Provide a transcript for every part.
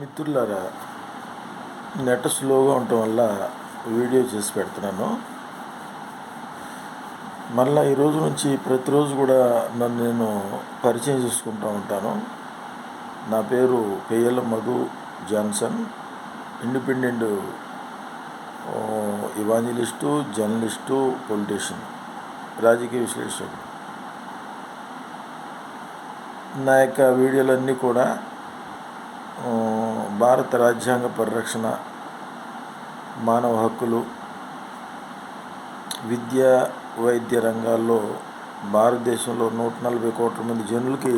మిత్రులారా నెట్ స్లోగా ఉండటం వల్ల వీడియో చేసి పెడుతున్నాను. మళ్ళీ ఈ రోజు నుంచి ప్రతిరోజు కూడా నన్ను నేను పరిచయం చేసుకుంటూ ఉంటాను. నా పేరు Peyala Madhu Johnson. Independent evangelist journalist politician రాజకీయ విశ్లేషకుడు. నా యొక్క వీడియోలన్నీ కూడా భారత రాజ్యాంగ పరిరక్షణ మానవ హక్కులు విద్య వైద్య రంగాల్లో భారతదేశంలో నూట నలభై కోట్ల మంది జనులకి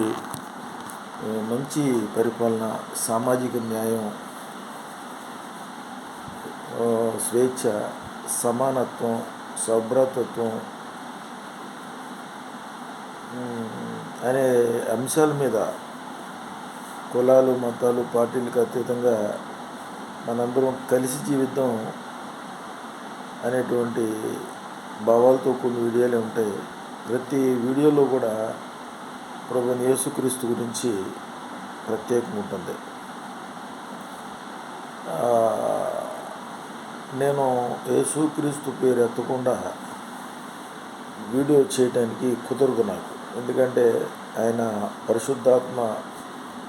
మంచి పరిపాలన సామాజిక న్యాయం స్వేచ్ఛ సమానత్వం సభ్రతత్వం అనే అంశాల మీద కులాలు మతాలు పార్టీలకు అతీతంగా మనందరం కలిసి జీవిద్దాం అనేటువంటి భావాలతో కొన్ని వీడియోలు ఉంటాయి. ప్రతి వీడియోలో కూడా ప్రభు యేసుక్రీస్తు గురించి ప్రత్యేకం ఉంటుంది. నేను యేసుక్రీస్తు పేరు ఎత్తకుండా వీడియో చేయడానికి కుదరదు నాకు. ఎందుకంటే ఆయన పరిశుద్ధాత్మ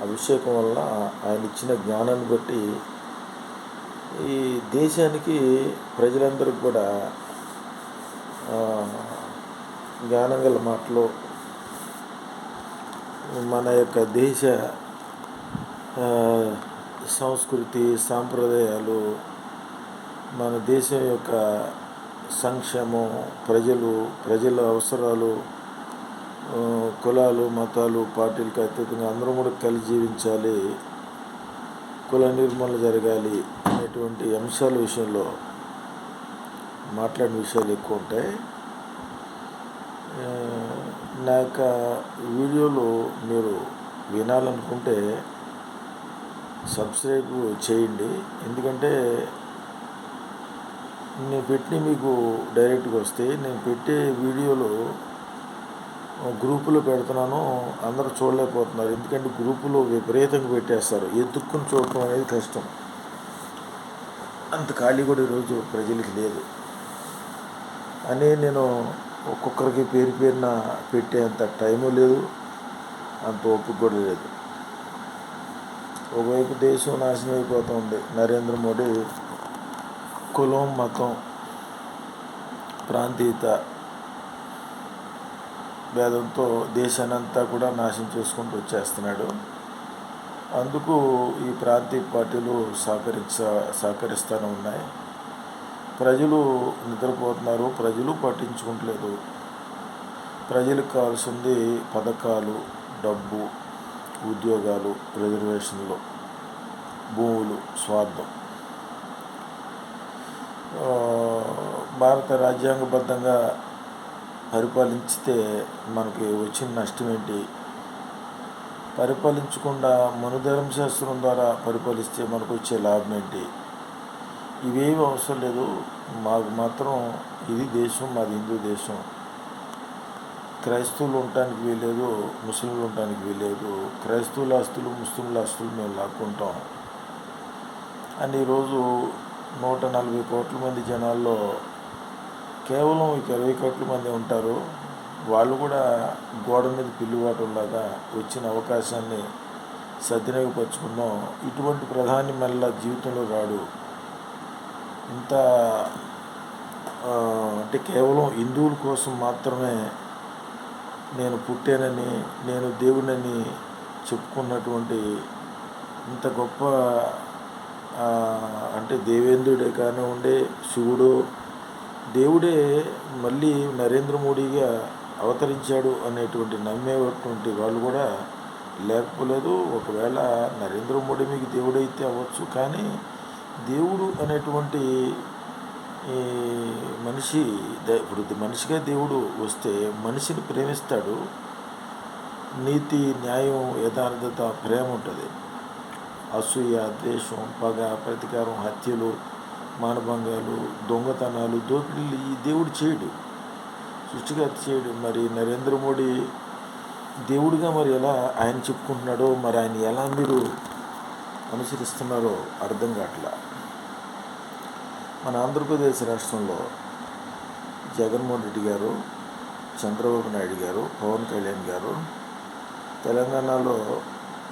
అభిషేకం వల్ల ఆయన ఇచ్చిన జ్ఞానాన్ని బట్టి ఈ దేశానికి ప్రజలందరికీ కూడా జ్ఞానం గల మాటలు మన యొక్క దేశ సంస్కృతి సాంప్రదాయాలు మన దేశం యొక్క సంక్షేమం ప్రజలు ప్రజల అవసరాలు కులాలు మతాలు పార్టీలకు అతీతంగా అందరం కూడా కలిసి జీవించాలి. కుల నిర్మూలన జరగాలి అనేటువంటి అంశాల విషయంలో మాట్లాడిన విషయాలు ఎక్కువ ఉంటాయి. నా యొక్క వీడియోలు మీరు వినాలనుకుంటే సబ్స్క్రైబ్ చేయండి. ఎందుకంటే నేను పెట్టిన మీకు డైరెక్ట్గా వస్తాయి. నేను పెట్టే వీడియోలు గ్రూపులో పెడుతున్నాను అందరూ చూడలేకపోతున్నారు. ఎందుకంటే గ్రూపులో విపరీతంగా పెట్టేస్తారు. ఎత్తుక్కుని చూడటం అనేది కష్టం. అంత ఖాళీ కూడా ఈరోజు ప్రజలకి లేదు. అని నేను ఒక్కొక్కరికి పేరు పేరున పెట్టేంత టైము లేదు. అంత ఓపిక కూడా లేదు. ఒకవైపు దేశం నాశనం అయిపోతుంది. నరేంద్ర మోడీ కులం మతం ప్రాంతీయత భేదంతో దేశాన్ని అంతా కూడా నాశనం చేసుకుంటూ వచ్చేస్తున్నాడు. అందుకు ఈ ప్రాంతీయ పార్టీలు సహకరించ సహకరిస్తూనే ఉన్నాయి. ప్రజలు నిద్రపోతున్నారు. ప్రజలు పట్టించుకుంటలేదు. ప్రజలకు కావాల్సింది పథకాలు డబ్బు ఉద్యోగాలు రిజర్వేషన్లు భూములు స్వార్థం. భారత రాజ్యాంగబద్ధంగా పరిపాలించితే మనకి వచ్చిన నష్టం ఏంటి? పరిపాలించకుండా మనుధర్మ శాస్త్రం ద్వారా పరిపాలిస్తే మనకు వచ్చే లాభం ఏంటి? ఇవేమి అవసరం లేదు. మాకు మాత్రం ఇది దేశం మాది హిందూ దేశం. క్రైస్తవులు ఉండటానికి వీలేదు ముస్లింలు ఉండటానికి వీలేదు క్రైస్తవుల ఆస్తులు ముస్లింల ఆస్తులు మేము లాక్కుంటాం. అని ఈరోజు నూట నలభై కోట్ల మంది జనాల్లో కేవలం ఇక ఇరవై కోట్ల మంది ఉంటారు. వాళ్ళు కూడా గోడ మీద పిల్లివాటంలాగా వచ్చిన అవకాశాన్ని సద్వినియోగపరుచుకున్నాం. ఇటువంటి ప్రధాని మళ్ళా జీవితంలో రాడు. ఇంత అంటే కేవలం హిందువుల కోసం మాత్రమే నేను పుట్టానని నేను దేవుడని చెప్పుకున్నటువంటి ఇంత గొప్ప అంటే దేవేంద్రుడే కానివ్వండి శివుడు దేవుడే మళ్ళీ నరేంద్ర మోడీగా అవతరించాడు అనేటువంటి నమ్మేటువంటి వాళ్ళు కూడా లేకపోలేదు. ఒకవేళ నరేంద్ర మోడీ మీకు దేవుడైతే అవ్వచ్చు. కానీ దేవుడు అనేటువంటి మనిషి ద- ఇప్పుడు మనిషిగా దేవుడు వస్తే మనిషిని ప్రేమిస్తాడు. నీతి న్యాయం యథార్థత ప్రేమ ఉంటుంది. అసూయ ద్వేషం పగ ప్రతీకారం హత్యలు మానభంగాలు దొంగతనాలు దోపిడీలు ఈ దేవుడు చేయడు. సృష్టికర్త చేయడు. మరి నరేంద్ర మోడీ దేవుడిగా మరి ఎలా ఆయన చెప్పుకుంటున్నాడో మరి ఆయన ఎలా మీరు అనుసరిస్తున్నారో అర్థం కావట్లా. మన ఆంధ్రప్రదేశ్ రాష్ట్రంలో జగన్మోహన్ రెడ్డి గారు చంద్రబాబు నాయుడు గారు పవన్ కళ్యాణ్ గారు తెలంగాణలో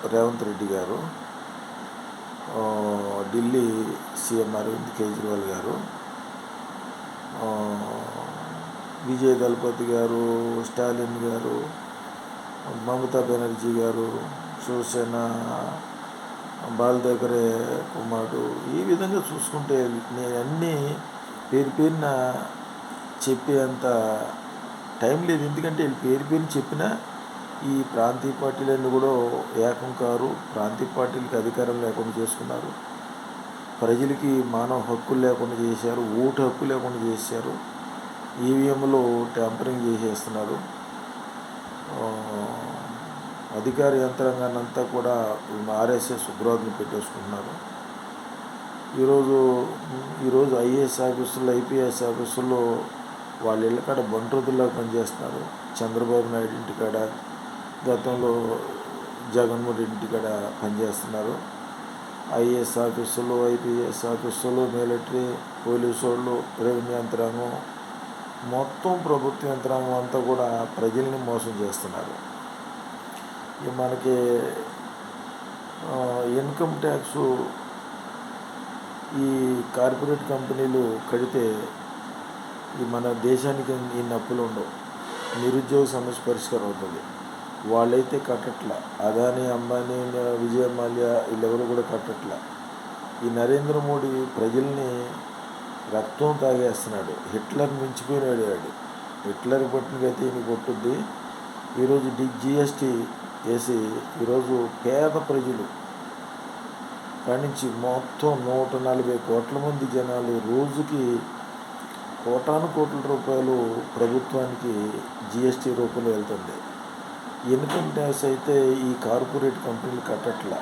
రేవంత్ రెడ్డి గారు ఢిల్లీ సీఎం అరవింద్ కేజ్రీవాల్ గారు విజయ్ దళపతి గారు స్టాలిన్ గారు మమతా బెనర్జీ గారు శివసేన బాలదేకరే కుమారుడు ఈ విధంగా చూసుకుంటే నేను అన్నీ పేరు పేరున చెప్పేంత టైం లేదు. ఎందుకంటే వీళ్ళు పేరు చెప్పినా ఈ ప్రాంతీయ పార్టీలన్నీ కూడా ఏకం కారు. ప్రాంతీయ పార్టీలకి అధికారం లేకుండా చేసుకున్నారు. ప్రజలకి మానవ హక్కులు లేకుండా చేశారు. ఓటు హక్కు లేకుండా చేశారు. ఈవీఎంలో ట్యాంపరింగ్ చేసేస్తున్నారు. అధికార యంత్రాంగాన్ని అంతా కూడా ఆర్ఎస్ఎస్ ఉగ్రవాదులు పెట్టేసుకుంటున్నారు. ఈరోజు ఈరోజు ఐఏఎస్ ఆఫీసుల్లో ఐపీఎస్ ఆఫీసుల్లో వాళ్ళ ఇళ్ళకాడ కాడ పనిచేస్తున్నారు. చంద్రబాబు నాయుడు ఇంటికాడ గతంలో జగన్మోహన్ రెడ్డి ఇంటికాడ పనిచేస్తున్నారు. ఐఏఎస్ ఆఫీసులు ఐపీఎస్ ఆఫీసులు మిలిటరీ పోలీసు వాళ్ళు రెవెన్యూ యంత్రాంగం మొత్తం ప్రభుత్వ యంత్రాంగం అంతా కూడా ప్రజల్ని మోసం చేస్తున్నారు. ఇక మనకి ఇన్కమ్ ట్యాక్స్ ఈ కార్పొరేట్ కంపెనీలు కడితే ఈ మన దేశానికి ఈ నప్పులు ఉండవు. నిరుద్యోగ సమస్య పరిష్కారం అవుతుంది. వాళ్ళైతే కట్టట్ల. అదాని అంబానీ విజయ మాల్యా వీళ్ళెవరు కూడా కట్టట్ల. ఈ నరేంద్ర మోడీ ప్రజల్ని రక్తం తాగేస్తున్నాడు. హిట్లర్ మించిపోయినాడు వాడు హిట్లర్ పట్టినకైతే ఈయన కొట్టుద్ది ఈరోజు డి జిఎస్టీ వేసి ఈరోజు పేద ప్రజలు కానించి మొత్తం నూట నలభై కోట్ల మంది జనాలు రోజుకి కోటాను కోట్ల రూపాయలు ప్రభుత్వానికి జిఎస్టీ రూపంలో వెళ్తుంది. ఇన్కమ్ ట్యాక్స్ అయితే ఈ కార్పొరేట్ కంపెనీలు కట్టట్లా.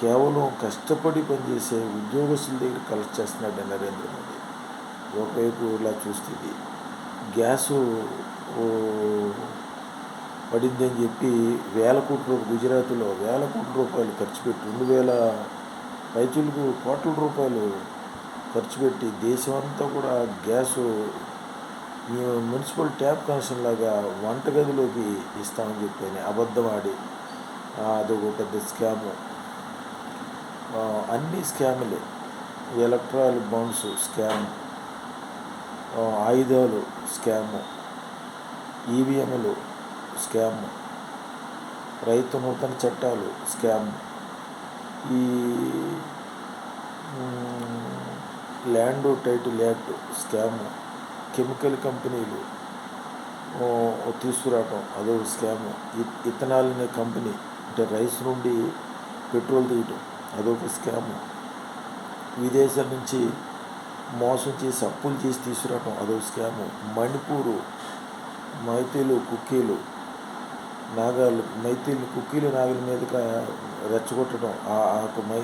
కేవలం కష్టపడి పనిచేసే ఉద్యోగస్తుల దగ్గర కలెక్ట్ చేస్తున్నాడు నరేంద్ర మోడీ ఒకవైపు ఇలా చూస్తుంది గ్యాసు పడిందని చెప్పి వేల కోట్ల రూపాయలు గుజరాత్లో వేల కోట్ల రూపాయలు ఖర్చు పెట్టి రెండు వేల రైతులకు కోట్ల రూపాయలు ఖర్చు పెట్టి దేశం అంతా కూడా గ్యాసు ఈ మున్సిపల్ ట్యాప్ కనెక్షన్ లాగా వంటగదిలోకి ఇస్తామని చెప్పి అబద్ధం ఆడి ఒక అదొక పెద్ద స్కాము. అన్ని స్కాములే. Electoral bonds scam. ఆయుధాలు స్కాము. ఈవీఎంలు స్కామ్. రైతు నూతన చట్టాలు స్కామ్. ఈ land title act scam. Chemical కంపెనీలు తీసుకురావటం అదో స్కామ్. ఇథనాల్ అనే కంపెనీ అంటే రైస్ నుండి పెట్రోల్ తీయటం అదొక స్కామ్. విదేశాల నుంచి మోసం చేసి అప్పులు చేసి తీసుకురావటం అదో స్కాము. మణిపూరు మైతీలు కుక్కీలు నాగాలు మైతీలు కుక్కీలు నాగుల మీదుగా రెచ్చగొట్టడం ఆ మై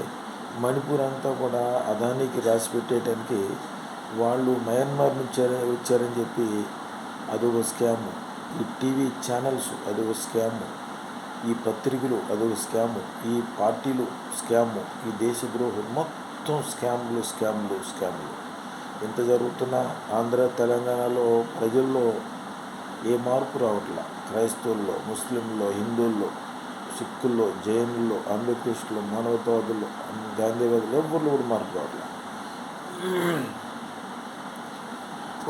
మణిపూర్ అంతా కూడా అదానికి రాసి పెట్టేయడానికి వాళ్ళు మయన్మార్ నుంచి వచ్చారని చెప్పి అదొక స్కాము ఈ టీవీ ఛానల్స్ అదొక స్కాము ఈ పత్రికలు అదొక స్కాము ఈ పార్టీలు స్కాము ఈ దేశద్రోహం మొత్తం స్కామ్లు స్కామ్లు స్కామ్లు ఇంత జరుగుతున్నా ఆంధ్ర తెలంగాణలో ప్రజల్లో ఏ మార్పు రావట్లా? క్రైస్తవుల్లో ముస్లింల్లో హిందువుల్లో సిక్కుల్లో జైనుల్లో అంబేద్కరిస్టులు మానవతావాదులు గాంధీవాదులు ఎవరిలో కూడా మార్పు రావట్లా?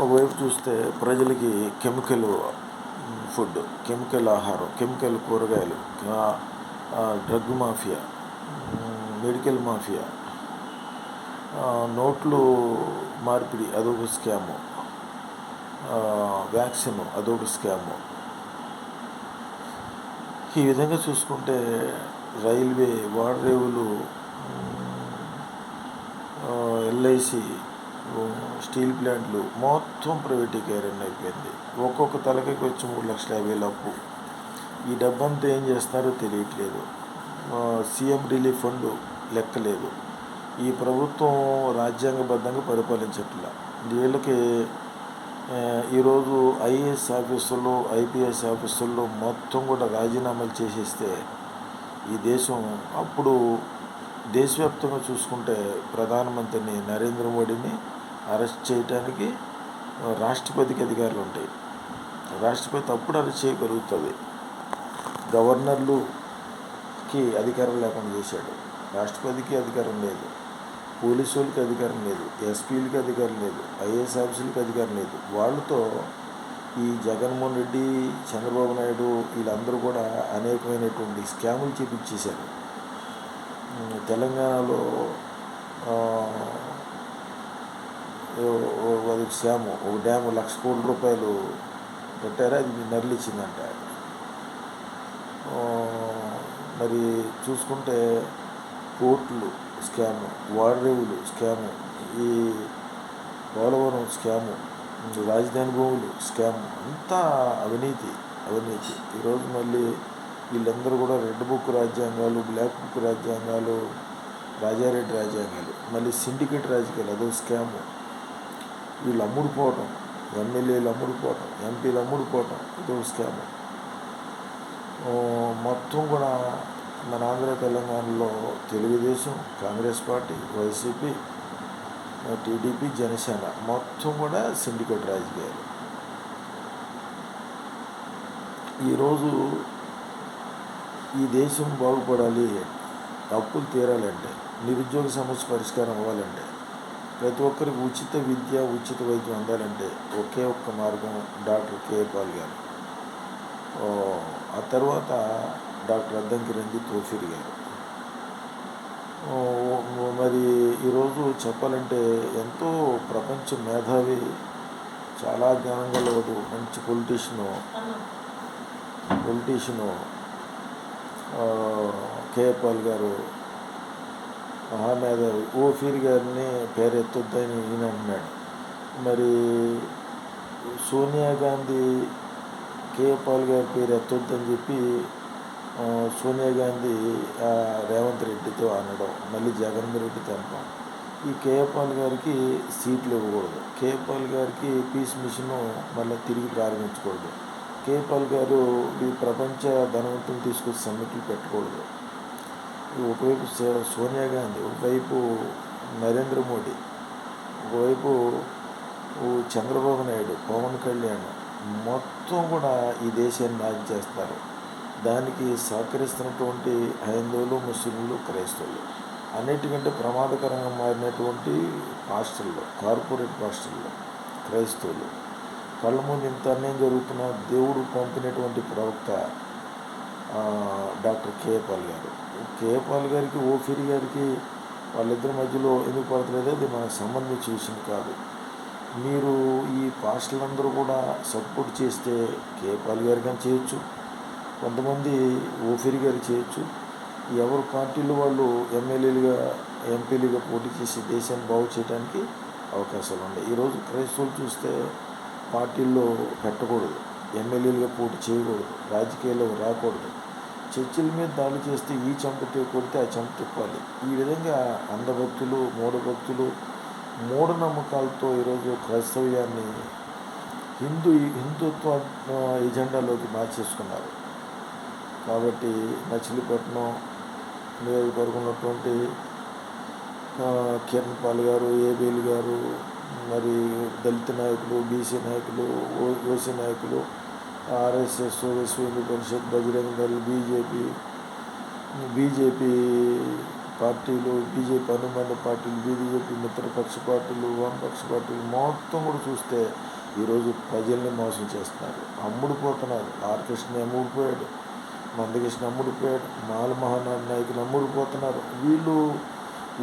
ఒకవైపు చూస్తే ప్రజలకి కెమికల్ ఫుడ్ కెమికల్ ఆహారం కెమికల్ కూరగాయలు డ్రగ్ మాఫియా మెడికల్ మాఫియా నోట్లు మార్పిడి అదొక స్కాము వ్యాక్సిన్ అదొక స్కాము. ఈ విధంగా చూసుకుంటే రైల్వే వాడరేవులు ఎల్ఐసి స్టీల్ ప్లాంట్లు మొత్తం ప్రైవేటీకరణ అయిపోయింది. ఒక్కొక్క తలకకి వచ్చి మూడు లక్షల యాభై అప్పు. ఈ డబ్బంతా ఏం చేస్తున్నారో తెలియట్లేదు. సీఎం రిలీఫ్ ఫండ్ లెక్కలేదు. ఈ ప్రభుత్వం రాజ్యాంగబద్ధంగా పరిపాలించట్ల. వీళ్ళకి ఈరోజు ఐఏఎస్ ఆఫీసులు ఐపీఎస్ ఆఫీసుల్లో మొత్తం కూడా రాజీనామాలు చేసేస్తే ఈ దేశం అప్పుడు దేశవ్యాప్తంగా చూసుకుంటే ప్రధానమంత్రిని నరేంద్ర మోడీని అరెస్ట్ చేయడానికి రాష్ట్రపతికి అధికారులు ఉంటాయి. రాష్ట్రపతి అప్పుడు అరెస్ట్ చేయగలుగుతుంది. గవర్నర్లుకి అధికారం లేకుండా చేశాడు. రాష్ట్రపతికి అధికారం లేదు. పోలీసు వాళ్ళకి అధికారం లేదు. ఎస్పీలకి అధికారం లేదు. ఐఏఎస్ ఆఫీసులకి అధికారం లేదు. వాళ్ళతో ఈ జగన్మోహన్ రెడ్డి చంద్రబాబు నాయుడు వీళ్ళందరూ కూడా అనేకమైనటువంటి స్కాములు చేపించేశారు. తెలంగాణలో అది స్కాము ఒక డ్యాము లక్ష కోట్ల రూపాయలు పెట్టారా? అది నరిలిచ్చిందంట మరి చూసుకుంటే కోట్లు స్కాము వాడరేవులు స్కాము ఈ పోలవరం స్కాము రాజధాని భూములు స్కాము అంతా అవినీతి అవినీతి. ఈరోజు మళ్ళీ వీళ్ళందరూ కూడా రెడ్ బుక్ రాజ్యాంగాలు బ్లాక్ బుక్ రాజ్యాంగాలు రాజారెడ్డి రాజ్యాంగాలు మళ్ళీ సిండికేట్ రాజకీయాలు అదో స్కాము. వీళ్ళు అమ్ముడుపోవటం ఎమ్మెల్యేలు అమ్ముడుపోవటం ఎంపీలు అమ్ముడుపోవటం ఇదో స్కామ్ మొత్తం కూడా మన ఆంధ్ర తెలంగాణలో Telugu Desam Congress party YCP TDP Janasena మొత్తం కూడా సిండికేట్ రాజకీయాలు. ఈరోజు ఈ దేశం బాగుపడాలి అప్పులు తీరాలంటే నిరుద్యోగ సమస్య పరిష్కారం అవ్వాలంటే ప్రతి ఒక్కరికి ఉచిత విద్య ఉచిత వైద్యం అందాలంటే ఒకే ఒక్క మార్గం డాక్టర్ కే. పాల్ గారు. ఆ తర్వాత డాక్టర్ అద్దంకి రంజి తోఫీర్ గారు మరి ఈరోజు చెప్పాలంటే ఎంతో ప్రపంచ మేధావి చాలా జ్ఞానం లేదు మంచి పొలిటీషియను పొలిటీషియను కేపాల్ గారు మహామేధావి ఓఫీర్ గారిని పేరెత్తొద్దని ఈయన అన్నాడు. మరి సోనియా గాంధీ కేపాల్ గారి పేరు ఎత్తొద్దని చెప్పి సోనియా గాంధీ రేవంత్ రెడ్డితో అనడం మళ్ళీ జగన్ రెడ్డితో అనడం ఈ కేపాల్ గారికి సీట్లు ఇవ్వకూడదు. కేపాల్ గారికి పీస్ మిషన్ మళ్ళీ తిరిగి ప్రారంభించకూడదు. కేపాల్ గారు ఈ ప్రపంచ ధనవంతులు తీసుకొచ్చి సమ్మిట్లు పెట్టకూడదు. ఒకవైపు సోనియా గాంధీ ఒకవైపు నరేంద్ర మోడీ ఒకవైపు చంద్రబాబు నాయుడు పవన్ కళ్యాణ్ మొత్తం కూడా ఈ దేశాన్ని నాశనం చేస్తారు. దానికి సహకరిస్తున్నటువంటి హైందవులు ముస్లింలు క్రైస్తవులు అన్నిటికంటే ప్రమాదకరంగా మారినటువంటి పాస్టర్లు కార్పొరేట్ పాస్టర్లు క్రైస్తవులు. కళ్ళ ముందు ఇంత అన్యాయం జరుగుతున్న దేవుడు పంపినటువంటి ప్రవక్త ఆ, డాక్టర్ కేపాల్ గారు. కేపాల్ గారికి ఓఫిరి గారికి వాళ్ళిద్దరి మధ్యలో ఎందుకు పడతలేదు? అది మనకు సంబంధించి విషయం కాదు. మీరు ఈ పాస్టర్లందరూ కూడా సపోర్ట్ చేస్తే కేపాల్ గారికి కానీ చేయొచ్చు. కొంతమంది ఓఫిరి గారు చేయొచ్చు. ఎవరు పార్టీలు వాళ్ళు ఎమ్మెల్యేలుగా ఎంపీలుగా పోటీ చేసి దేశాన్ని బాగు చేయడానికి అవకాశాలు ఉన్నాయి. ఈరోజు క్రైస్తవులు చూస్తే పార్టీల్లో పెట్టకూడదు. ఎమ్మెల్యేలుగా పోటీ చేయకూడదు. రాజకీయాల్లో రాకూడదు. చర్చిల మీద దాడి చేస్తే ఈ చంపతే కొడితే ఆ చంప తిప్పాలి. ఈ విధంగా అంధభక్తులు మూఢభక్తులు మూఢనమ్మకాలతో ఈరోజు క్రైస్తవ్యాన్ని హిందూ హిందుత్వ ఎజెండాలోకి మార్చేసుకున్నారు. కాబట్టి మచిలీపట్నం నియోజకవర్గం ఉన్నటువంటి కిరణ్పాల్ కిరణ్ పాల్ గారు ఏబీఎల్ గారు మరి దళిత నాయకులు బీసీ నాయకులు ఓ- ఓసీ నాయకులు RSS Vishwa Hindu Parishad Bajrang Dal BJP BJP పార్టీలు బీజేపీ అనుబంధ పార్టీలు బీజేపీ మిత్రపక్ష పార్టీలు వామపక్ష పార్టీలు మొత్తం కూడా చూస్తే ఈరోజు ప్రజల్ని మోసం చేస్తున్నారు. అమ్ముడుపోతున్నారు. ఆర్కృష్ణ అమ్ముడిపోయాడు మందకృష్ణ అమ్ముడిపోయాడు మాల మహానాడు నాయకులు అమ్ముడిపోతున్నారు. వీళ్ళు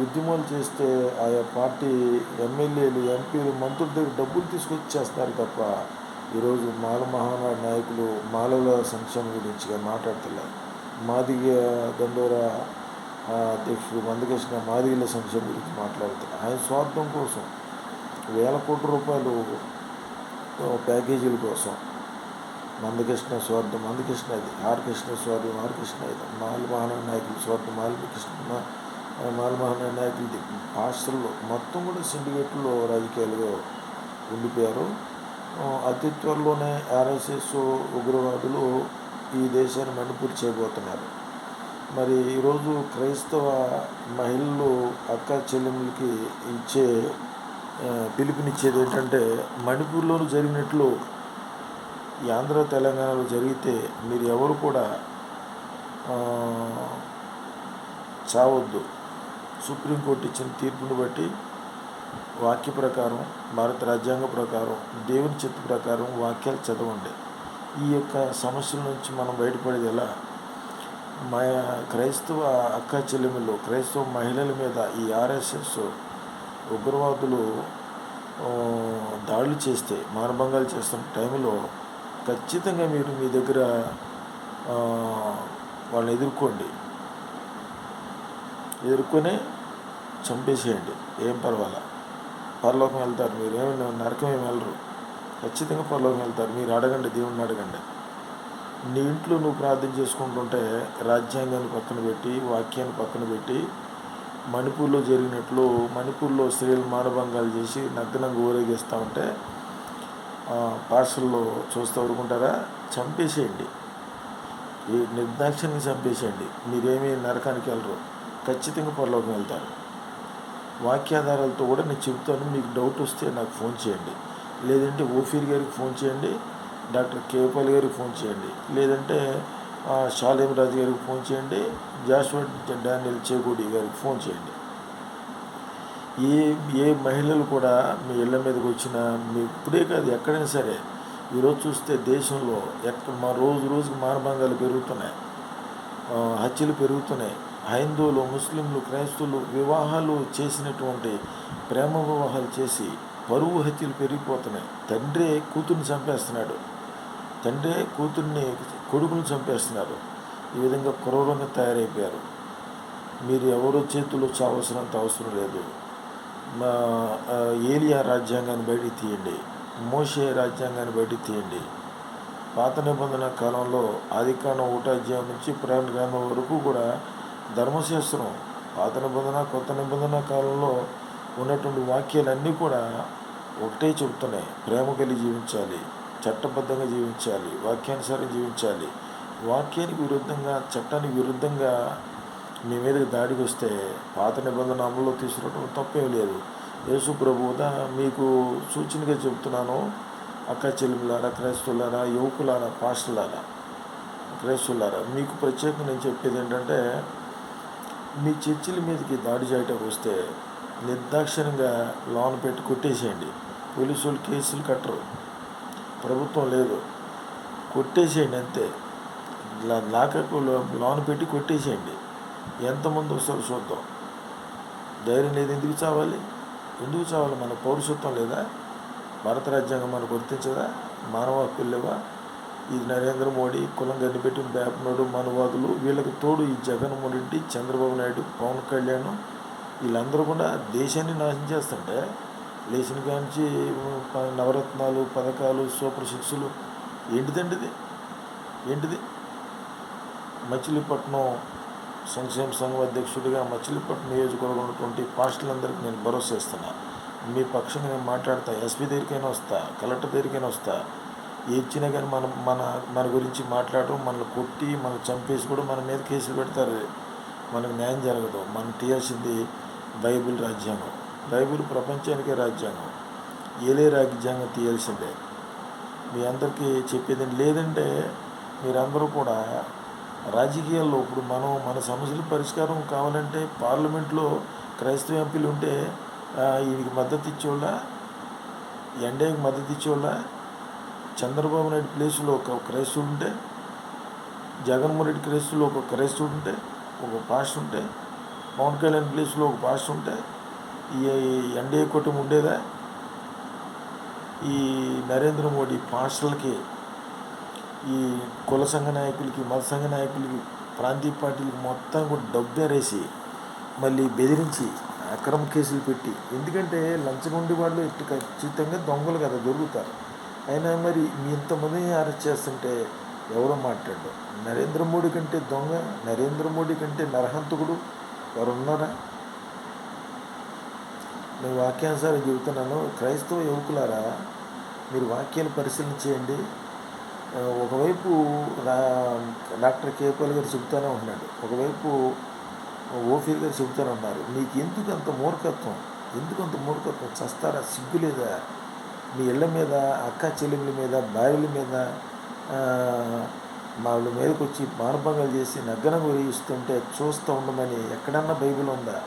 ఉద్యమాలు చేస్తే ఆయా పార్టీ ఎమ్మెల్యేలు ఎంపీలు మంత్రుల దగ్గర డబ్బులు తీసుకొచ్చేస్తారు తప్ప ఈరోజు మాల మహానాడు నాయకులు మాలల సంక్షేమం గురించి మాట్లాడుతున్నారు మాదిగ దండోరా అధ్యక్షుడు మందకృష్ణ మాదిగల సంక్షేమం గురించి మాట్లాడుతున్నారు. ఆయన స్వార్థం కోసం వేల కోట్ల రూపాయలు ప్యాకేజీల కోసం మందకృష్ణ స్వార్థం మందకృష్ణ అది ఆర్ కృష్ణ స్వార్థం ఆర్ కృష్ణ ఇది మాల మహానాడు నాయకులు స్వార్థం మాల కృష్ణ మాల మహానాడు నాయకులు మొత్తం కూడా సిండికేట్లో రాజకీయాలుగా ఉండిపోయారు. అతి త్వరలోనే ఆర్ఎస్ఎస్ ఉగ్రవాదులు ఈ దేశాన్ని మణిపూర్ చేయబోతున్నారు. మరి ఈరోజు క్రైస్తవ మహిళలు అక్క చెల్లెములకి ఇచ్చే పిలుపునిచ్చేది ఏంటంటే మణిపూర్లోనూ జరిగినట్లు ఈ ఆంధ్ర తెలంగాణలో జరిగితే మీరు ఎవరు కూడా చావద్దు. సుప్రీంకోర్టు ఇచ్చిన తీర్పును బట్టి వాక్య ప్రకారం భారత రాజ్యాంగ ప్రకారం దేవుని చిత్త ప్రకారం వాక్యాలు చదవండి. ఈ యొక్క సమస్యల నుంచి మనం బయటపడేది ఎలా? మా క్రైస్తవ అక్క చెల్లెములు క్రైస్తవ మహిళల మీద ఈ ఆర్ఎస్ఎస్ ఉగ్రవాదులు దాడులు చేస్తే మానభంగాలు చేస్తున్న టైంలో ఖచ్చితంగా మీరు మీ దగ్గర వాళ్ళని ఎదుర్కోండి. ఎదుర్కొనే చంపేసేయండి. ఏం పర్వాలా? పరలోకం వెళ్తారు. మీరు ఏమి నరకం ఏమి వెళ్ళరు. ఖచ్చితంగా పరలోకం వెళ్తారు. మీరు అడగండి దేవుణ్ణి అడగండి. నీ ఇంట్లో నువ్వు ప్రార్థన చేసుకుంటుంటే రాజ్యాంగాన్ని పక్కన పెట్టి వాక్యాన్ని పక్కన పెట్టి మణిపూర్లో జరిగినట్లు మణిపూర్లో స్త్రీలు మానభంగాలు చేసి నగ్నంగా ఊరేగిస్తూ ఉంటే పార్సల్లో చూస్తూ ఊరుకుంటారా? చంపేసేయండి. ఈ నిర్దాక్షిణ్యంగా చంపేసేయండి. మీరేమీ నరకానికి వెళ్ళరు. ఖచ్చితంగా పరలోకం వెళ్తారు. వాక్యాధారాలతో కూడా నేను చెబుతాను. మీకు డౌట్ వస్తే నాకు ఫోన్ చేయండి. లేదంటే ఓఫీర్ గారికి ఫోన్ చేయండి. డాక్టర్ కేపాల్ గారికి ఫోన్ చేయండి. లేదంటే షాలేం రాజు గారికి ఫోన్ చేయండి. జాషువా డానియల్ చేగూడి గారికి ఫోన్ చేయండి. ఏ ఏ మహిళలు కూడా మీ ఇళ్ళ మీదకి వచ్చినా మీ ఇప్పుడే కాదు ఎక్కడైనా సరే ఈరోజు చూస్తే దేశంలో ఎక్కడ మా రోజు రోజుకి మానభంగాలు పెరుగుతున్నాయి. హత్యలు పెరుగుతున్నాయి. హైందువులు ముస్లింలు క్రైస్తవులు వివాహాలు చేసినటువంటి ప్రేమ వివాహాలు చేసి పరువు హత్యలు పెరిగిపోతున్నాయి. తండ్రే కూతుర్ని చంపేస్తున్నాడు. తండ్రి కూతుర్ని కొడుకుని చంపేస్తున్నారు ఈ విధంగా క్రూరంగా తయారైపోయారు. మీరు ఎవరో చేతుల్లో చావలసినంత అవసరం లేదు. మా ఏలియా రాజ్యాంగాన్ని బయటికి తీయండి. మోషే రాజ్యాంగాన్ని బయటికి తీయండి. పాత నిబంధన కాలంలో ఆదికాండం ఒకటాధ్యాయం నుంచి పురాణ గ్రంథం వరకు కూడా ధర్మశాస్త్రం పాత నిబంధన కొత్త నిబంధన కాలంలో ఉన్నటువంటి వాక్యాలన్నీ కూడా ఒకటే చెబుతున్నాయి. ప్రేమ కలిగి జీవించాలి చట్టబద్ధంగా జీవించాలి వాక్యానుసారం జీవించాలి. వాక్యానికి విరుద్ధంగా చట్టానికి విరుద్ధంగా మీ మీదకి దాడికి వస్తే పాత నిబంధన అమల్లో తీసుకురావడం తప్పేం లేదు. యేసు ప్రభువుదా మీకు సూచనగా చెబుతున్నాను. అక్క చెల్లెములారా క్రైస్తవులారా యువకులారా పాస్టులారా క్రైస్తువులారా మీకు ప్రత్యేకంగా నేను చెప్పేది ఏంటంటే మీ చర్చిల మీదకి దాడి చేయటం వస్తే నిర్దాక్షిణంగా లోన్ పెట్టి కొట్టేసేయండి. పోలీసులు కేసులు కట్టరు. ప్రభుత్వం లేదు. కొట్టేసేయండి అంతే. లా- లాకకు లో- లోన్ పెట్టి కొట్టేసేయండి. ఎంతమంది వస్తారు చూద్దాం. ధైర్యం లేదు. ఎందుకు చావాలి? ఎందుకు చావాలి? మన పౌరసత్వం లేదా? భారత రాజ్యాంగం మనకు గుర్తించదా? మానవ హక్కులు లేవా? ఈ నరేంద్ర మోడీ కులం గడ్డిపెట్టి బేపనోడు మనవాదులు. వీళ్ళకి తోడు ఈ జగన్మోహన్ రెడ్డి చంద్రబాబు నాయుడు పవన్ కళ్యాణ్. వీళ్ళందరూ కూడా దేశాన్ని నాశనం చేస్తుంటే లేచిన కాంచి ప- నవరత్నాలు పథకాలు సూపర్ సిక్స్లు. ఏంటిదండి ఇది? ఏంటిది? మచిలీపట్నం సంక్షేమ సంఘం అధ్యక్షుడిగా మచిలీపట్నం నియోజకవర్గం ఉన్నటువంటి పాస్టులందరికీ నేను భరోసా ఇస్తున్నా. మీ పక్షంగా నేను మాట్లాడతా. ఎస్పీ దగ్గరికైనా వస్తా కలెక్టర్ దగ్గరికైనా వస్తా. ఏడ్చినా కానీ మన మన మన గురించి మాట్లాడడం మనల్ని కొట్టి మనం చంపేసి కూడా మన మీద కేసులు పెడతారు. మనకు న్యాయం జరగదు. మనం తీయాల్సింది బైబిల్ రాజ్యాంగం. బైబిల్ ప్రపంచానికే రాజ్యాంగం. ఏలే రాజ్యాంగం తీయాల్సిందే? మీ అందరికీ చెప్పేది లేదంటే మీరందరూ కూడా రాజకీయాల్లో ఇప్పుడు మనం మన సమస్యల పరిష్కారం కావాలంటే పార్లమెంట్లో క్రైస్తవ ఎంపీలు ఉంటే వీడికి మద్దతు ఇచ్చేవాళ్ళ? ఎన్డీఏకి మద్దతు ఇచ్చేవాళ్ళ? చంద్రబాబు నాయుడు ప్లేస్లో ఒక క్రైస్తవుడు ఉంటే జగన్మోహన్ రెడ్డి క్రైస్తవులో ఒక క్రైస్తవుడు ఉంటే ఒక పాస్ట్ ఉంటే పవన్ కళ్యాణ్ ప్లేస్లో ఒక పాస్ట్ ఉంటే ఈ ఎన్డీఏ కుటుంబం ఉండేదా? ఈ నరేంద్ర మోడీ పాస్టర్లకి ఈ కుల సంఘ నాయకులకి మత సంఘ నాయకులకి ప్రాంతీయ పార్టీలకి మొత్తం కూడా డబ్బేరేసి మళ్ళీ బెదిరించి అక్రమ కేసులు పెట్టి ఎందుకంటే లంచగొండి వాళ్ళు ఇటు ఖచ్చితంగా దొంగలు కదా దొరుకుతారు. అయినా మరి మీ ఇంతమందిని అరెస్ట్ చేస్తుంటే ఎవరో మాట్లాడు నరేంద్ర మోడీ కంటే దొంగ నరేంద్ర మోడీ కంటే నరహంతకుడు ఎవరు ఉన్నారా నేను వాక్యాంశాలు చెబుతున్నాను క్రైస్తవ యువకులారా మీరు వాక్యాలు పరిశీలన చేయండి. ఒకవైపు డాక్టర్ కేపాల్ గారు చెబుతూనే ఉన్నాడు ఒకవైపు ఓఫీర్ గారు చెబుతూనే ఉన్నారు. మీకు ఎందుకు అంత మూర్ఖత్వం? ఎందుకు అంత మూర్ఖత్వం? చస్తారా? సిగ్గు లేదా? మీ ఇళ్ళ మీద అక్క చెల్లెళ్ళ మీద భార్యల మీద వాళ్ళ మీదకి వచ్చి మానభంగాలు చేసి నగ్నం గురిస్తుంటే చూస్తూ ఉండమని ఎక్కడన్నా బైబిల్ ఉందా?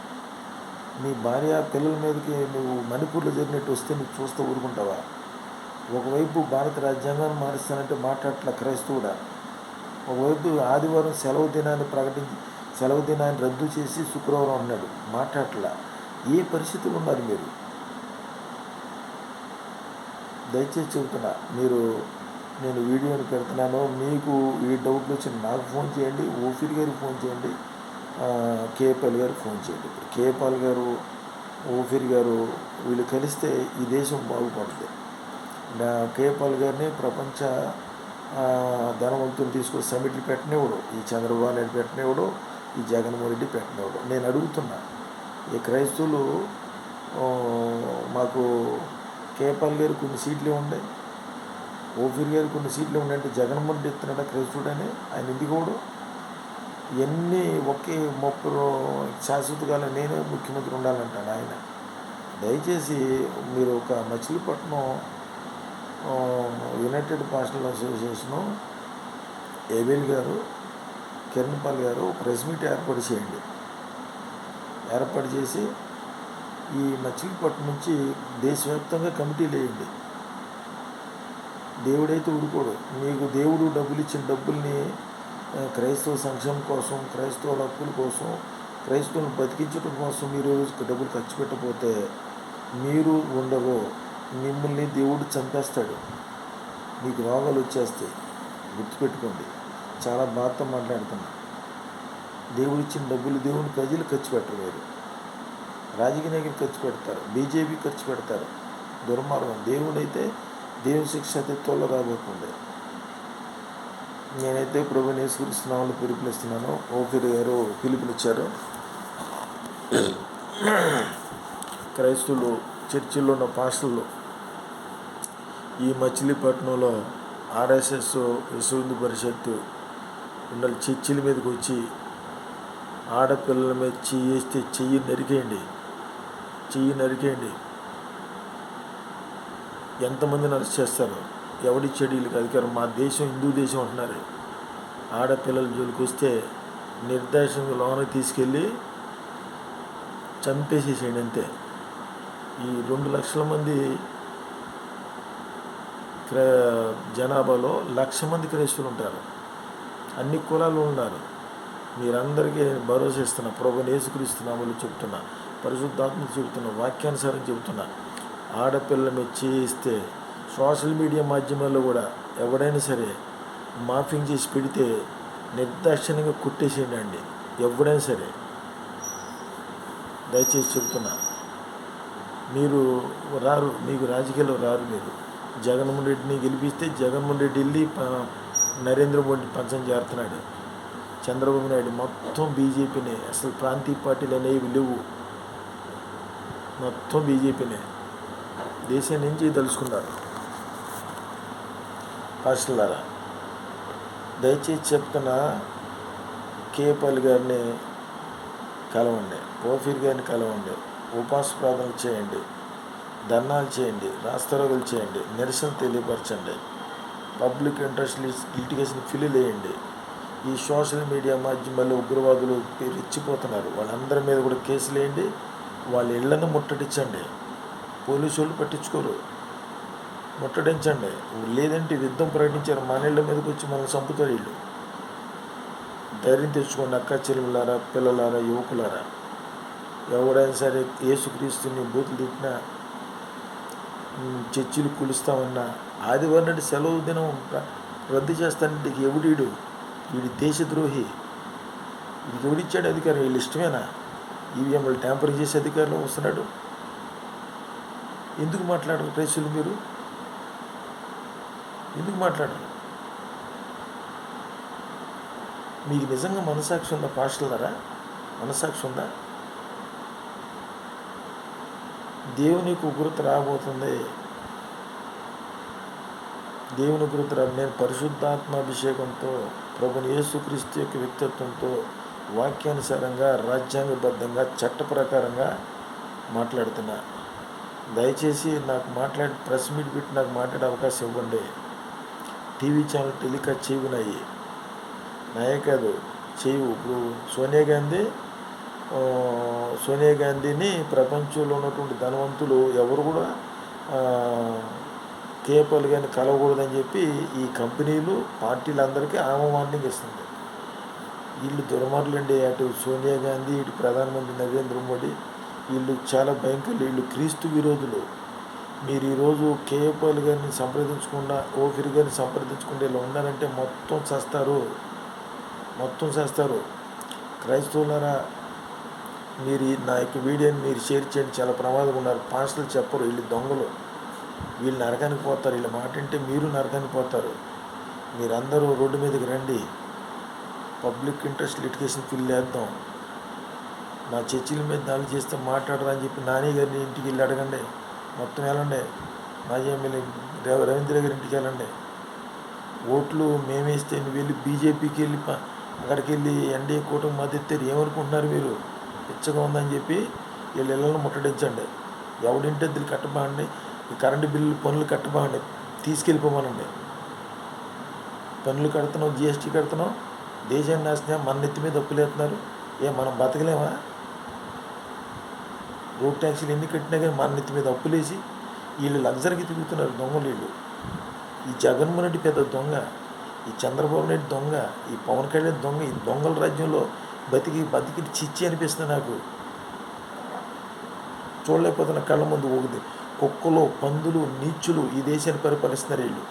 నీ భార్య పిల్లల మీదకి నువ్వు మణిపూర్లో జరిగినట్టు వస్తే నువ్వు చూస్తూ ఊరుకుంటావా? ఒకవైపు భారత రాజ్యాంగాన్ని మారుస్తానంటే మాట్లాడట్ల క్రైస్తవుడా? ఒకవైపు ఆదివారం సెలవు దినాన్ని ప్రకటించి సెలవు దినాన్ని రద్దు చేసి శుక్రవారం అన్నాడు. మాట్లాడట్ల? ఏ పరిస్థితులు ఉన్నారు మీరు? దయచేసి చెబుతున్నా మీరు నేను వీడియోని పెడుతున్నాను మీకు ఈ డౌట్లు వచ్చిన నాకు ఫోన్ చేయండి ఓఫీర్ గారికి ఫోన్ చేయండి ఆ, కేపాల్ గారికి ఫోన్ చేయండి. ఇప్పుడు కేపాల్ గారు ఓఫీర్ గారు వీళ్ళు కలిస్తే ఈ దేశం బాగుపడుతుంది. నా కేపాల్ గారిని ప్రపంచ ధనవంతులు తీసుకొని సమిట్లు పెట్టనివ్వడు. ఈ చంద్రబాబు నాయుడు పెట్టనివ్వడు ఈ జగన్మోహన్ రెడ్డి పెట్టనివ్వడు. నేను అడుగుతున్నా ఈ క్రైస్తవులు మాకు కేపల్ గారు కొన్ని సీట్లు ఉండే ఓఫీర్ గారు కొన్ని సీట్లు ఉండే జగన్మోహన్ రెడ్డి ఇస్తున్నాడా క్రైస్తుడని ఆయన ఎందుకు ఎన్ని ఇవన్నీ ఒకే ముప్పై శాశ్వత కాలం నేనే ముఖ్యమంత్రి ఉండాలంటాడు ఆయన. దయచేసి మీరు ఒక Machilipatnam united postal association Abel గారు కిరణ్పాల్ గారు ప్రెస్ మీట్ ఏర్పాటు చేయండి. ఏర్పాటు చేసి ఈ మచిలీపట్నం నుంచి దేశవ్యాప్తంగా కమిటీలు వేయండి. దేవుడైతే ఊరుకోడు. నీకు దేవుడు డబ్బులు ఇచ్చిన డబ్బుల్ని క్రైస్తవ సంక్షేమం కోసం క్రైస్తవుల హక్కుల కోసం క్రైస్తవులను బతికించడం కోసం మీరు డబ్బులు ఖర్చు పెట్టకపోతే మీరు ఉండరు. మిమ్మల్ని దేవుడు చంపేస్తాడు. మీకు రోగాలు వచ్చేస్తాయి. గుర్తుపెట్టుకోండి. చాలా బాధతో మాట్లాడుతున్నా. దేవుడు ఇచ్చిన డబ్బులు దేవుని ప్రజలు ఖర్చు పెట్టలేరు. రాజకీయ నాయకులు ఖర్చు పెడతారు బీజేపీ ఖర్చు పెడతారు. దుర్మార్గం. దేవుడైతే దేవుని శిక్ష అయితే తోల రాబోతుంది. నేనైతే ప్రభు నేసుకరిస్తున్నామని పిలుపునిస్తున్నాను. ఓపిరి గారు పిలుపునిచ్చారు. క్రైస్తవులు చర్చిల్లో ఉన్న పాస్టర్లు ఈ మచిలీపట్నంలో ఆర్ఎస్ఎస్ విశ్వహిందు పరిషత్తు ఉండాలి. చర్చిల మీదకి వచ్చి ఆడపిల్లల మీద చెయ్యి వేస్తే చెయ్యి నరికేయండి. చెయ్యి నరికేయండి. ఎంతమందిని అరెస్ట్ చేస్తారు ఎవడి చెడీలకు అధికారం మా దేశం హిందూ దేశం అంటున్నారు. ఆడపిల్లల జోలికి వస్తే నిర్దేశంగా లోనకి తీసుకెళ్ళి చంపేసేసేయండి అంతే. ఈ రెండు లక్షల మంది జనాభాలో లక్ష మంది క్రైస్తులు ఉంటారు. అన్ని కులాలు ఉన్నారు. మీరందరికీ భరోసా ఇస్తున్నా. ప్రభు నేసుకరిస్తున్నామని చెప్తున్నా. పరిశుద్ధాత్మ చెబుతున్న వాక్యానుసారం చెబుతున్నా. ఆడపిల్ల మెచ్చి చేయిస్తే సోషల్ మీడియా మాధ్యమాల్లో కూడా ఎవడైనా సరే మాఫింగ్ చేసి పెడితే నిర్దాక్షిణ్యంగా కుట్టేసేయండి అండి ఎవడైనా సరే. దయచేసి చెబుతున్నా. మీరు రారు మీకు రాజకీయాల్లో రారు మీరు. జగన్మోహన్ రెడ్డిని గెలిపిస్తే జగన్మోహన్ రెడ్డి వెళ్ళి నరేంద్ర మోడీ పంచం చేరుతున్నాడు చంద్రబాబు నాయుడు మొత్తం బీజేపీని. అసలు ప్రాంతీయ పార్టీలు అనేవి లేవు. మొత్తం బీజేపీనే. దేశం నుంచి చేయదలుచుకున్నారు పాస్టర్లారా దయచేసి చెప్తున్న కేపల్ గారిని కలవండి పోఫీర్ గారిని కలవండి ఉపాస ప్రార్థనలు చేయండి ధర్నాలు చేయండి రాస్తారోగులు చేయండి నిరసన తెలియపరచండి పబ్లిక్ ఇంట్రెస్ట్ లిటిగేషన్ ఫిల్ వేయండి ఈ సోషల్ మీడియా మాధ్యమాల్లో ఉగ్రవాదులు రెచ్చిపోతున్నారు. వాళ్ళందరి మీద కూడా కేసులు వేయండి. వాళ్ళ ఇళ్ళను ముట్టడించండి పోలీసు వాళ్ళు పట్టించుకోరు. ముట్టడించండి. లేదంటే యుద్ధం ప్రకటించారు. మన ఇళ్ళ మీదకి వచ్చి మనం చంపుతారు వీళ్ళు. ధైర్యం తెచ్చుకోండి అక్క చెల్లెలారా పిల్లలారా యువకులారా. ఎవడైనా సరే యేసుక్రీస్తుని బూతులు తిట్టినా చర్చిలు కులుస్తామన్నా ఆదివారం నాటి సెలవు దినం రద్దు చేస్తానంటే ఎవడీడు? వీడి దేశద్రోహి. వీడికి ఎవడిచ్చాడు అధికారం? వీళ్ళు ఇష్టమేనా? ఈవీఎంలు ట్యాంపరింగ్ చేసే అధికారంలో వస్తున్నాడు. ఎందుకు మాట్లాడరు రైతులు మీరు? ఎందుకు మాట్లాడరు? మీకు నిజంగా మనసాక్షి ఉందా పాస్టర్లరా మనసాక్షి ఉందా? దేవునికి ఉగ్రత రాబోతుంది. దేవుని గురుతురా నేను పరిశుద్ధాత్మాభిషేకంతో ప్రభుని యేసుక్రీస్తు యొక్క వ్యక్తిత్వంతో వాక్యానుసారంగా రాజ్యాంగబద్ధంగా చట్ట ప్రకారంగా మాట్లాడుతున్నా. దయచేసి నాకు మాట్లాడి ప్రెస్ మీట్ పెట్టి నాకు మాట్లాడే అవకాశం ఇవ్వండి. టీవీ ఛానల్ టెలికాస్ట్ చేయవునాయి నాయే కాదు చేయవు ఇప్పుడు సోనియా గాంధీ సోనియా గాంధీని ప్రపంచంలో ఉన్నటువంటి ధనవంతులు ఎవరు కూడా కేపలు కానీ కలవకూడదని చెప్పి ఈ కంపెనీలు పార్టీలందరికీ ఆమె వార్నింగ్ ఇస్తుంది. వీళ్ళు దుర్మార్గులండి అటు సోనియా గాంధీ ఇటు ప్రధానమంత్రి నరేంద్ర మోడీ వీళ్ళు చాలా భయంకరులు. వీళ్ళు క్రీస్తు విరోధులు. మీరు ఈరోజు కేఏపాల్ గారిని సంప్రదించకుండా ఓఫిర్ గారిని సంప్రదించకుండా ఇలా ఉన్నారంటే మొత్తం చేస్తారు. మొత్తం చేస్తారు. క్రైస్తవులారా మీరు నా యొక్క వీడియోని మీరు షేర్ చేయండి. చాలా ప్రమాదం ఉన్నారు. పాస్టర్లు చెప్పరు. వీళ్ళు దొంగలు. వీళ్ళు నరకానికి పోతారు. వీళ్ళ మాట అంటే మీరు నరకానికి పోతారు. మీరందరూ రోడ్డు మీదకి రండి. పబ్లిక్ ఇంట్రెస్ట్ లిటిగేషన్ ఫిల్ చేద్దాం మా చర్చిల మీద దాడులు చేస్తే మాట్లాడరా అని చెప్పి నాని గారిని ఇంటికి వెళ్ళి అడగండి. మొత్తం వెళ్ళండి. మాజీ ఎమ్మెల్యే రవీంద్ర గారి ఇంటికి వెళ్ళండి. ఓట్లు మేమేస్తే నువ్వు వెళ్ళి బీజేపీకి వెళ్ళి అక్కడికి వెళ్ళి ఎన్డీఏ కూటమి మద్దతు ఏమనుకుంటున్నారు మీరు? ఇచ్చగా ఉందని చెప్పి వీళ్ళ ఇళ్ళను ముట్టడించండి. ఎవడింటే దీన్ని కట్టబాగండి ఈ కరెంటు బిల్లు పనులు కట్టబాగండి తీసుకెళ్ళిపోమనండి. పనులు కడుతున్నాం జిఎస్టీ కడుతున్నాం. దేశాన్ని నాశనం మన నెత్తి మీద ఒప్పులేస్తున్నారు. ఏ మనం బతకలేమా? రోడ్ ట్యాక్సీలు ఎన్ని కట్టినా కానీ మన నెత్తి మీద అప్పులేసి వీళ్ళు లగ్జరీకి తిరుగుతున్నారు దొంగలు వీళ్ళు. ఈ జగన్మోహన్ రెడ్డి పెద్ద దొంగ ఈ చంద్రబాబు నాయుడు దొంగ ఈ పవన్ కళ్యాణ్ దొంగ ఈ దొంగల రాజ్యంలో బతికి బతికి చిచ్చి అనిపిస్తుంది నాకు. చూడలేకపోతున్న కళ్ళ ముందు ఒకటి కుక్కలు పందులు నీచులు ఈ దేశాన్ని పరిపాలిస్తున్నారు వీళ్ళు.